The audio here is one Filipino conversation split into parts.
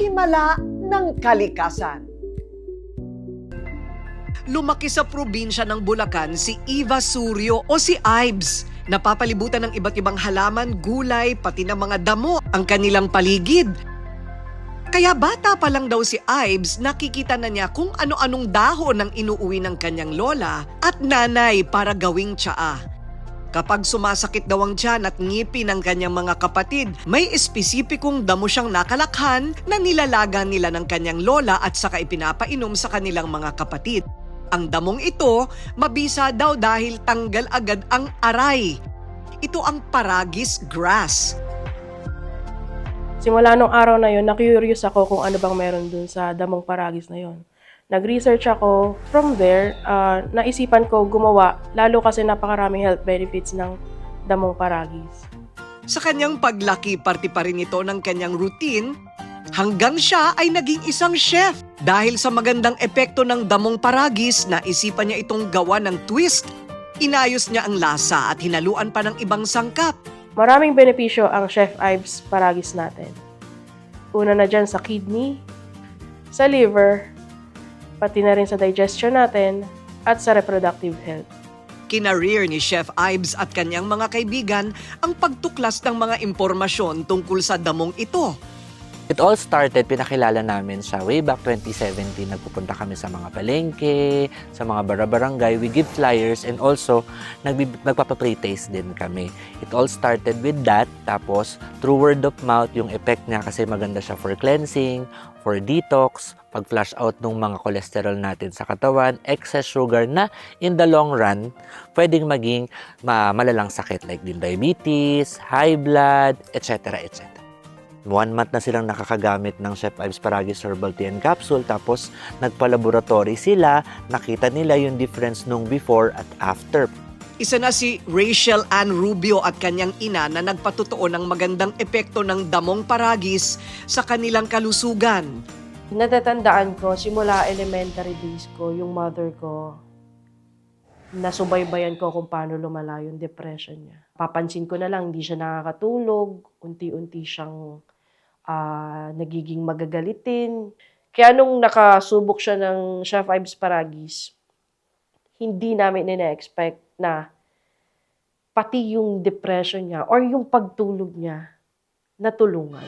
himala ng kalikasan. Lumaki sa probinsya ng Bulacan si Eva Suryo o si Ives. Napapalibutan ng iba't ibang halaman, gulay, pati ng mga damo ang kanilang paligid. Kaya bata pa lang daw si Ives, nakikita na niya kung ano-anong dahon ang inuuwi ng kanyang lola at nanay para gawing tsaa. Kapag sumasakit daw ang tiyan at ngipin ng kanyang mga kapatid, may espesipikong damo siyang nakalakhan na nilalaga nila ng kanyang lola at saka ipinapainom sa kanilang mga kapatid. Ang damong ito, mabisa daw dahil tanggal agad ang aray. Ito ang paragis grass. Simula nung araw na yun, na-curious ako kung ano bang meron dun sa damong paragis na yun. Nag-research ako. From there, ah, naisipan ko gumawa, lalo kasi napakaraming health benefits ng damong paragis. Sa kanyang paglaki, parte pa rin ito ng kanyang routine hanggang siya ay naging isang chef. Dahil sa magandang epekto ng damong paragis, naisipan niya itong gawa ng twist. Inayos niya ang lasa at hinaluan pa ng ibang sangkap. Maraming benepisyo ang Chef Ives paragis natin. Una na dyan sa kidney, sa liver, pati na rin sa digestion natin, at sa reproductive health. Kinareer ni Chef Ives at kanyang mga kaibigan ang pagtuklas ng mga impormasyon tungkol sa damong ito. It all started, pinakilala namin siya way back 2017. Nagpupunta kami sa mga palengke, sa mga barabarangay. We give flyers and also nagpapa-pre-taste din kami. It all started with that. Tapos, through word of mouth, yung effect niya kasi maganda siya for cleansing, for detox, pag-flush out ng mga cholesterol natin sa katawan, excess sugar na in the long run, pwedeng maging ma- malalang sakit like din diabetes, high blood, etc. etc. One month na silang nakakagamit ng Chef Ives Paragis Herbal Tea and Capsule. Tapos, nagpa-laboratory sila. Nakita nila yung difference nung before at after. Isa na si Rachel Ann Rubio at kanyang ina na nagpatutuo ng magandang epekto ng damong paragis sa kanilang kalusugan. Natatandaan ko, simula elementary days ko, yung mother ko, nasubaybayan ko kung paano lumala yung depression niya. Papansin ko na lang, hindi siya nakakatulog, unti-unti siyang ah, nagiging magagalitin. Kaya nung nakasubok siya ng Chef Ives Paragis, hindi namin ina-expect na pati yung depression niya or yung pagtulog niya natulungan.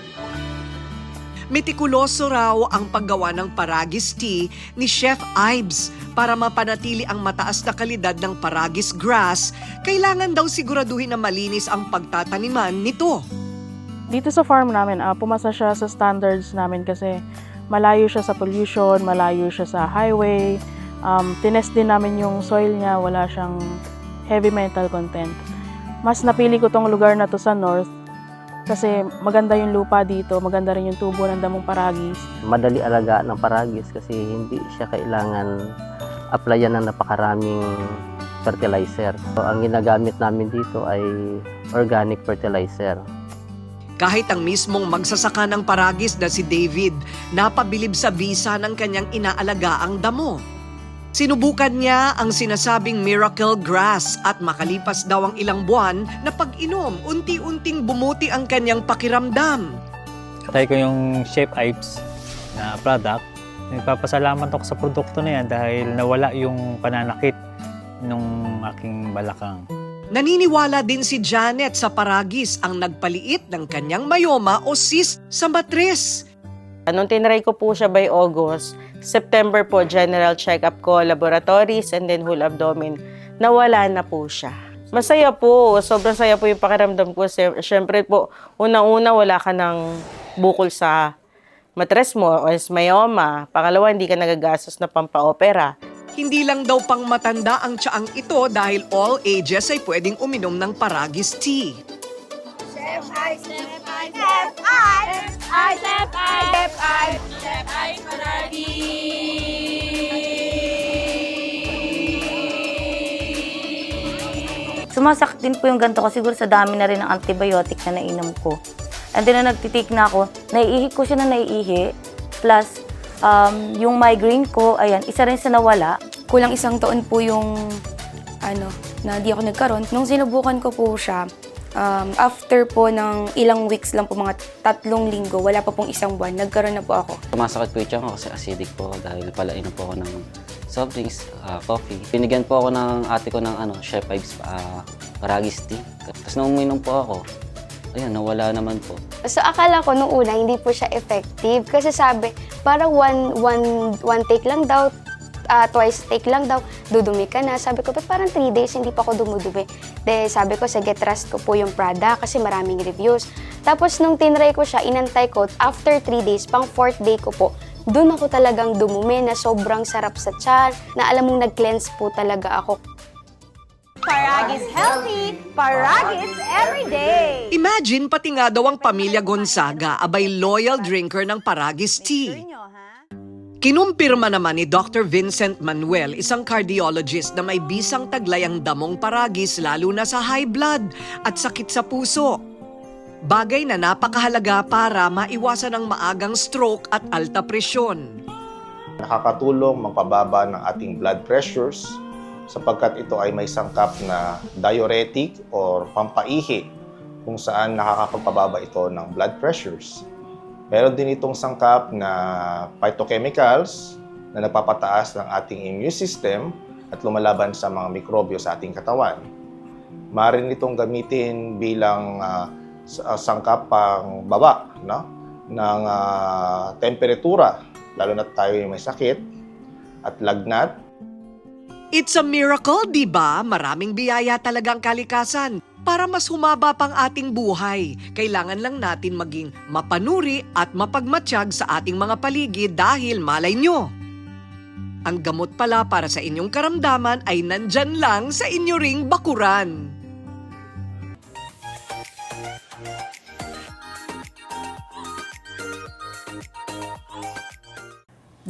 Metikuloso raw ang paggawa ng paragis tea ni Chef Ives para mapanatili ang mataas na kalidad ng paragis grass. Kailangan daw siguraduhin na malinis ang pagtataniman nito. Dito sa farm namin, ah, pumasa siya sa standards namin kasi malayo siya sa pollution, malayo siya sa highway. Um, tinest din namin yung soil niya, wala siyang heavy metal content. Mas napili ko tong lugar na to sa north kasi maganda yung lupa dito, maganda rin yung tubo ng damong paragis. madali alagaan ng paragis kasi hindi siya kailangan applyan ng napakaraming fertilizer. So, ang ginagamit namin dito ay organic fertilizer. Kahit ang mismong magsasaka ng paragis na si David, napabilib sa bisa ng kanyang inaalagaang damo. Sinubukan niya ang sinasabing miracle grass at makalipas daw ang ilang buwan na pag-inom, unti-unting bumuti ang kanyang pakiramdam. Try ko yung Chef Ives na product. Nagpapasalamat ako sa produkto na yan dahil nawala yung pananakit nung aking balakang. Naniniwala din si Janet sa paragis ang nagpaliit ng kanyang mayoma o cyst sa matres. Nung tinry ko po siya by August, September po, general check-up ko, laboratories, and then whole abdomen, nawala na po siya. Masaya po. Sobrang saya po yung pakiramdam ko. Siyempre po, unang-una, wala ka ng bukol sa matres mo o is myoma. Pangalawa, hindi ka nagagastos na pampaopera. Hindi lang daw pang matanda ang tsaang ito dahil all ages ay pwedeng uminom ng paragis tea. Sumasakit din po yung ganito ko siguro sa dami na rin ng antibiotic na nainom ko. And then na nagtitik na ako, naiihi ko siya na naiihi. Plus, um, yung migraine ko, ayan, isa rin sa nawala. kulang isang taon po yung ano, na di ako nagkaroon. Nung sinubukan ko po siya, Um, after po ng ilang weeks lang po, mga tatlong linggo, wala pa pong isang buwan, nagkaroon na po ako. Sumasakit po yung tiyan ko kasi acidic po dahil palain po ako ng soft drinks, ah, coffee. Binigyan po ako ng ate ko ng ano, Chef Vibes uh, Paragis tea. Tapos nung uminom po ako, ayun, nawala naman po. So akala ko nung una hindi po siya effective kasi sabi parang one, one, one take lang daw, ah, twice take lang daw, dudumi ka na. Sabi ko, ba't parang 3 days hindi pa ako dumudumi? De, sabi ko, sige, trust ko po yung product kasi maraming reviews. Tapos nung tinry ko siya, inantay ko, after 3 days, pang 4th day ko po, doon ako talagang dumumi na sobrang sarap sa tiyan, na alam mong nag-cleanse po talaga ako. Paragis healthy, Paragis every day. Imagine pati nga daw ang pamilya Gonzaga abay loyal drinker ng Paragis tea. Kinumpirma naman ni Dr. Vincent Manuel, isang cardiologist na may bisang taglay ang damong paragis lalo na sa high blood at sakit sa puso. Bagay na napakahalaga para maiwasan ang maagang stroke at alta presyon. nakakatulong magpababa ng ating blood pressures sapagkat ito ay may sangkap na diuretic or pampaihi kung saan nakakapagpababa ito ng blood pressures. Meron din itong sangkap na phytochemicals na nagpapataas ng ating immune system at lumalaban sa mga mikrobyo sa ating katawan. Maaari itong gamitin bilang ah, s- ah, sangkap pang baba no? ng ah, temperatura lalo na tayo may sakit at lagnat. It's a miracle, di ba? Maraming biyaya talagang kalikasan. Para mas humaba pang ating buhay, kailangan lang natin maging mapanuri at mapagmatsyag sa ating mga paligid dahil malay nyo. Ang gamot pala para sa inyong karamdaman ay nandyan lang sa inyo ring bakuran.